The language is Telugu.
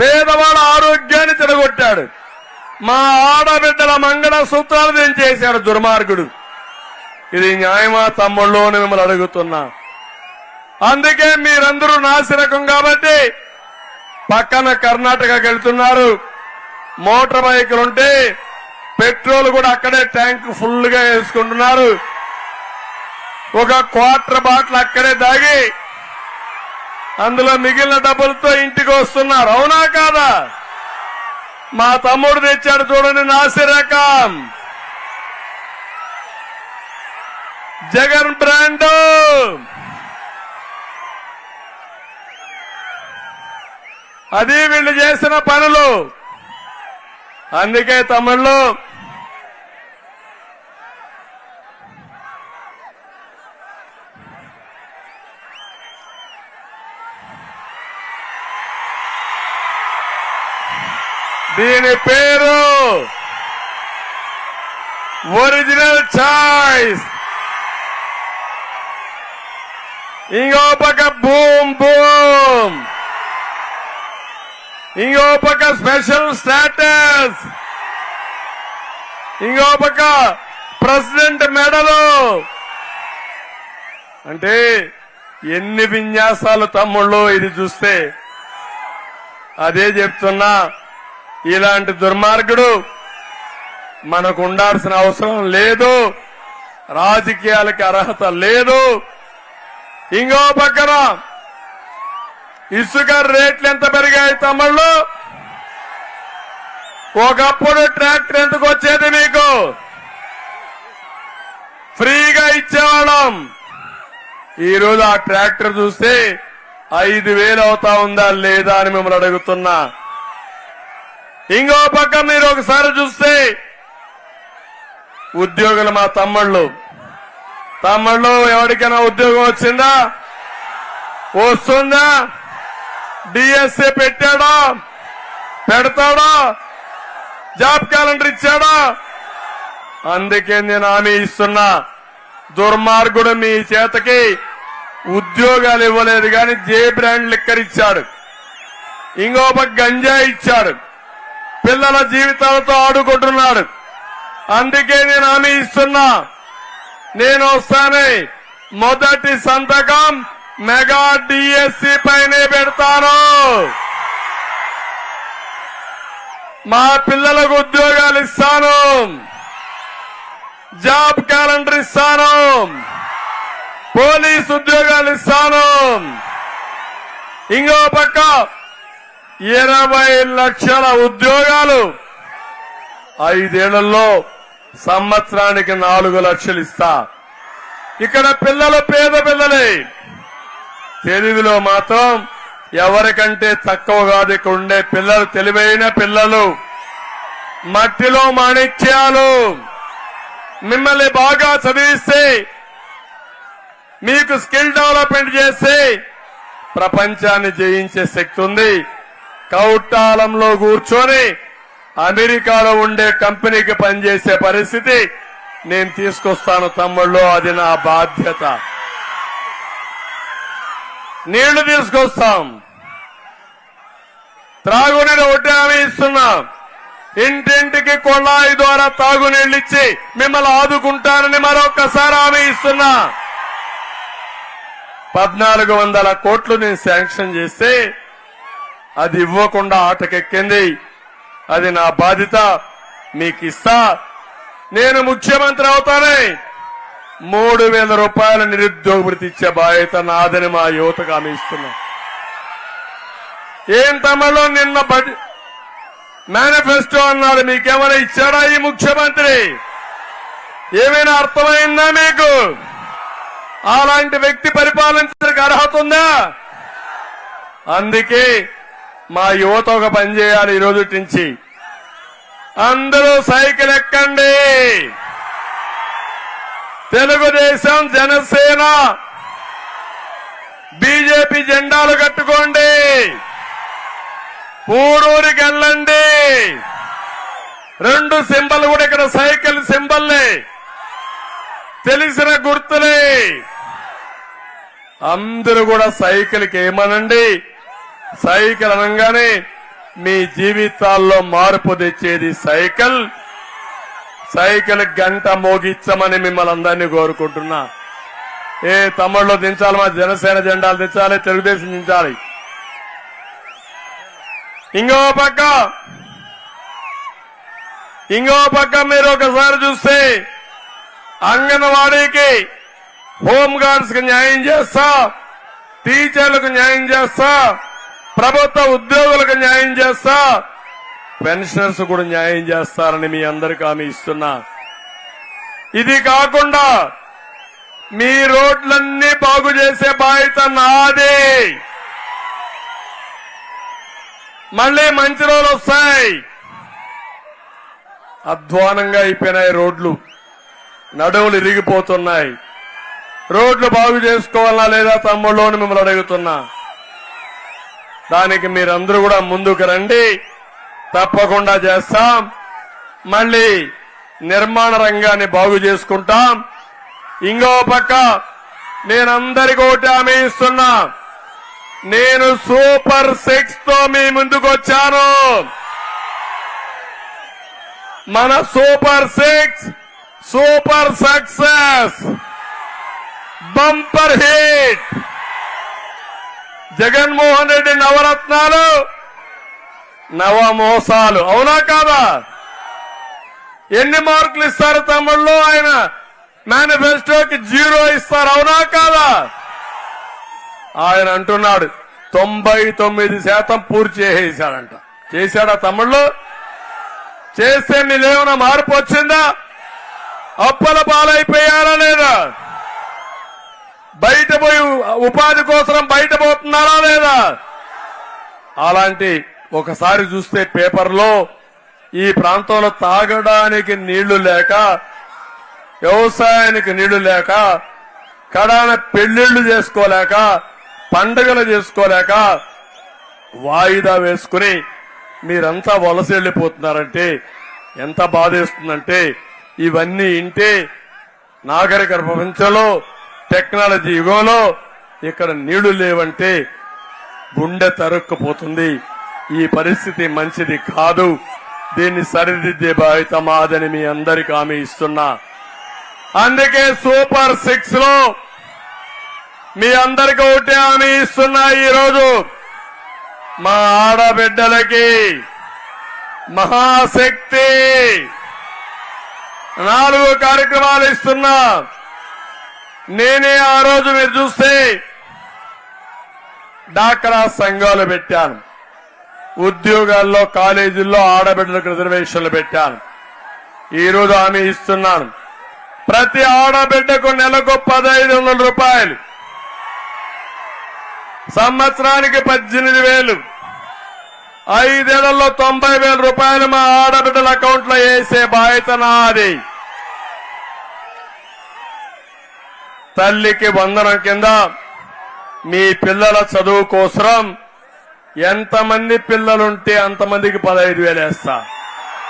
పేదవాళ్ళ ఆరోగ్యాన్ని తిరగొట్టాడు మా ఆడబిడ్డల మంగళ సూత్రాలు చేశాడు దుర్మార్గుడు. ఇది న్యాయమా తమ్ముళ్ళు అని మిమ్మల్ని అడుగుతున్నా. అందుకే మీరందరూ నాసిరకం కాబట్టి పక్కన కర్ణాటకకి వెళ్తున్నారు. మోటార్ బైకులు ఉంటే పెట్రోల్ కూడా అక్కడే ట్యాంక్ ఫుల్గా వేసుకుంటున్నారు. ఒక క్వార్టర్ బాటిల్ అక్కడే దాగి అందులో మిగిలిన డబ్బులతో ఇంటికి వస్తున్నారు. అవునా కాదా? మా తమ్ముడు తెచ్చాడు చూడండి నాసిరకం జగన్ బ్రాండ్. అది వీళ్ళు చేసిన పనులు. అందుకే తమ్ముళ్ళు దీని పేరు. ఒరిజినల్ చాయిస్ ఇంకో పక్క బూమ్ బూమ్. ఇంకో పక్క స్పెషల్ స్టాటస్ ఇంకో పక్క ప్రెసిడెంట్ మెడలు అంటే ఎన్ని విన్యాసాలు తమ్ముళ్ళు ఇది చూస్తే. అదే చెప్తున్నా. ఇలాంటి దుర్మార్గుడు మనకు ఉండాల్సిన అవసరం లేదు. రాజకీయాలకి అర్హత లేదు. ఇంకో పక్కన ఇసుక రేట్లు ఎంత పెరిగాయి తమ్ముళ్ళు? ఒకప్పుడు ట్రాక్టర్ ఎందుకు వచ్చేది మీకు? ఫ్రీగా ఇచ్చేవాళ్ళం. ఈరోజు ఆ ట్రాక్టర్ చూస్తే ఐదు వేలు అవుతా ఉందా లేదా అని మిమ్మల్ని అడుగుతున్నా. ఇంకో పక్క మీరు ఒకసారి చూస్తే ఉద్యోగులు మా తమ్ముళ్ళు. తమ్ముళ్ళు ఎవరికైనా ఉద్యోగం వచ్చిందా? వస్తుందా? డిఎస్ఏ పెట్టాడా? పెడతాడా? జాబ్ క్యాలెండర్ ఇచ్చాడా? అందుకే నేను హామీ ఇస్తున్నా. దుర్మార్గుడు మీ చేతకి ఉద్యోగాలు ఇవ్వలేదు కానీ జే బ్రాండ్ లిక్కర్ ఇచ్చాడు. ఇంకో పక్క గంజా ఇచ్చాడు. పిల్లల జీవితాలతో ఆడుకుంటున్నాడు. అందుకే నేను హామీ ఇస్తున్నా. నేను వస్తానే. మొదటి సంతకం మెగా డిఎస్సి పైనే పెడతాను. మా పిల్లలకు ఉద్యోగాలు ఇస్తాను. జాబ్ క్యాలెండర్ ఇస్తాను. పోలీస్ ఉద్యోగాలు ఇస్తాను. ఇంకో పక్క ఇరవై లక్షల ఉద్యోగాలు ఐదేళ్ళలో సంవత్సరానికి నాలుగు లక్షలు ఇస్తా. ఇక్కడ పిల్లలు పేద పిల్లలే. తెలివిలో మాత్రం ఎవరికంటే తక్కువ కాదు ఇక్కడ ఉండే పిల్లలు తెలివైన పిల్లలు. మట్టిలో మాణిక్యాలు. మిమ్మల్ని బాగా చదివిస్తే మీకు స్కిల్ డెవలప్మెంట్ చేస్తే ప్రపంచాన్ని జయించే శక్తి ఉంది. కౌటాలంలో కూర్చొని అమెరికాలో ఉండే కంపెనీకి పనిచేసే పరిస్థితి నేను తీసుకొస్తాను తమ్ముళ్ళు అది నా బాధ్యత. నీళ్ళు తీసుకొస్తాం. త్రాగునీరు ఒకటి హామీ ఇస్తున్నాం. ఇంటింటికి కొళాయి ద్వారా తాగునీళ్ళిచ్చి మిమ్మల్ని ఆదుకుంటానని మరొకసారి హామీ ఇస్తున్నా. పద్నాలుగు వందల కోట్లు నేను శాంక్షన్ చేస్తే అది ఇవ్వకుండా ఆటకెక్కింది. అది నా బాధ్యత మీకు ఇస్తా. నేను ముఖ్యమంత్రి అవుతానే. మూడు వేల రూపాయల నిరుద్యోగ వృత్తి ఇచ్చే బాధ్యత నాదని మా యువతకు ఆమె ఇస్తున్నా. ఏం తమలో నిన్న మేనిఫెస్టో అన్నారు మీకేమైనా ఇచ్చాడా ఈ ముఖ్యమంత్రి? ఏమైనా అర్థమైందా మీకు? అలాంటి వ్యక్తి పరిపాలించడానికి అర్హత ఉందా? అందుకే మా యువత ఒక పని చేయాలి ఈరోజు నుంచి. అందరూ సైకిల్ ఎక్కండి. తెలుగుదేశం జనసేన బీజేపీ జెండాలు కట్టుకోండి. ఊరూరికి వెళ్ళండి. రెండు సింబల్ కూడా ఇక్కడ సైకిల్ సింబల్లే తెలిసిన గుర్తులే. అందరూ కూడా సైకిల్కి ఏమనండి? సైకిల్ అనగానే మీ జీవితాల్లో మార్పు తెచ్చేది సైకిల్. సైకిల్ గంట మోగించమని మిమ్మల్ని అందరినీ కోరుకుంటున్నా. ఏ తమ్ముళ్ళు దించాలి మా జనసేన జెండాలు దించాలి తెలుగుదేశం దించాలి. ఇంకో పక్క ఇంకో పక్క మీరు ఒకసారి చూస్తే అంగన్వాడీకి హోంగార్డ్స్కి న్యాయం చేస్తా టీచర్లకు న్యాయం చేస్తా ప్రభుత్వ ఉద్యోగులకు న్యాయం చేస్తా పెన్షనర్స్ కూడా న్యాయం చేస్తారని మీ అందరికి హామీ ఇస్తున్నా. ఇది కాకుండా మీ రోడ్లన్నీ బాగు చేసే బాధ్యత నాదే. మళ్ళీ మంచి రోజులు వస్తాయి. అధ్వానంగా అయిపోయినాయి రోడ్లు. నడువులు ఇరిగిపోతున్నాయి. రోడ్లు బాగు చేసుకోవాలా లేదా తమ్ముళ్ళు మిమ్మల్ని అడుగుతున్నా. దానికి మీరందరూ కూడా ముందుకు రండి. తప్పకుండా చేస్తాం. మళ్ళీ నిర్మాణ రంగాన్ని బాగు చేసుకుంటాం. ఇంకో పక్క నేనందరికీ ఒకటి హామీ ఇస్తున్నా. నేను సూపర్ సిక్స్తో మీ ముందుకు వచ్చాను. మన super six super success. Bumper hit. Jaganmohan Reddy నవరత్నాలు నవ మోసాలు అవునా కాదా? ఎన్ని మార్కులు ఇస్తారు తమ్ముళ్ళు? ఆయన మేనిఫెస్టోకి జీరో ఇస్తారు. అవునా కాదా? ఆయన అంటున్నాడు తొంభై తొమ్మిది శాతం పూర్తి చేసేసాడంట. చేశాడా తమ్ముళ్ళు? చేస్తే మీదేమైనా మార్పు వచ్చిందా? అప్పల పాలైపోయారా లేదా? బయట పోయి ఉపాధి కోసం బయట పోతున్నారా లేదా? అలాంటి ఒకసారి చూస్తే పేపర్లో ఈ ప్రాంతంలో తాగడానికి నీళ్ళు లేక వ్యవసాయానికి నీళ్ళు లేక కడాన పెళ్ళిళ్ళు చేసుకోలేక పండగలు చేసుకోలేక వాయిదా వేసుకుని మీరంతా వలస వెళ్ళిపోతున్నారంటే ఎంత బాధేస్తుందంటే ఇవన్నీ ఇంటే నాగరిక ప్రపంచంలో టెక్నాలజీ యుగంలో ఇక్కడ నీళ్ళు లేవంటే గుండె తరుక్కుపోతుంది. ఈ పరిస్థితి మంచిది కాదు. దీన్ని సరిదిద్దే బాధ్యత మాదని మీ అందరికి హామీ ఇస్తున్నా. అందుకే సూపర్ సిక్స్లో మీ అందరికి ఒకటే హామీ ఇస్తున్నా ఈరోజు. మా ఆడబిడ్డలకి మహాశక్తి. నాలుగు కార్యక్రమాలు ఇస్తున్నా. నేనే ఆ రోజు మీరు చూస్తే డాక్రా సంఘాలు పెట్టాను. ఉద్యోగాల్లో కాలేజీల్లో ఆడబిడ్డలకు రిజర్వేషన్లు పెట్టాను. ఈరోజు హామీ ఇస్తున్నాను. ప్రతి ఆడబిడ్డకు నెలకు పదహైదు వందల రూపాయలు. సంవత్సరానికి పద్దెనిమిది వేలు. ఐదేళ్ళలో తొంభై వేల రూపాయలు మా ఆడబిడ్డల అకౌంట్లో వేసే బాధ్యత నాది. తల్లికి వందనం కింద మీ పిల్లల చదువు కోసరం ఎంతమంది పిల్లలుంటే అంతమందికి పదహైదు వేలు వేస్తా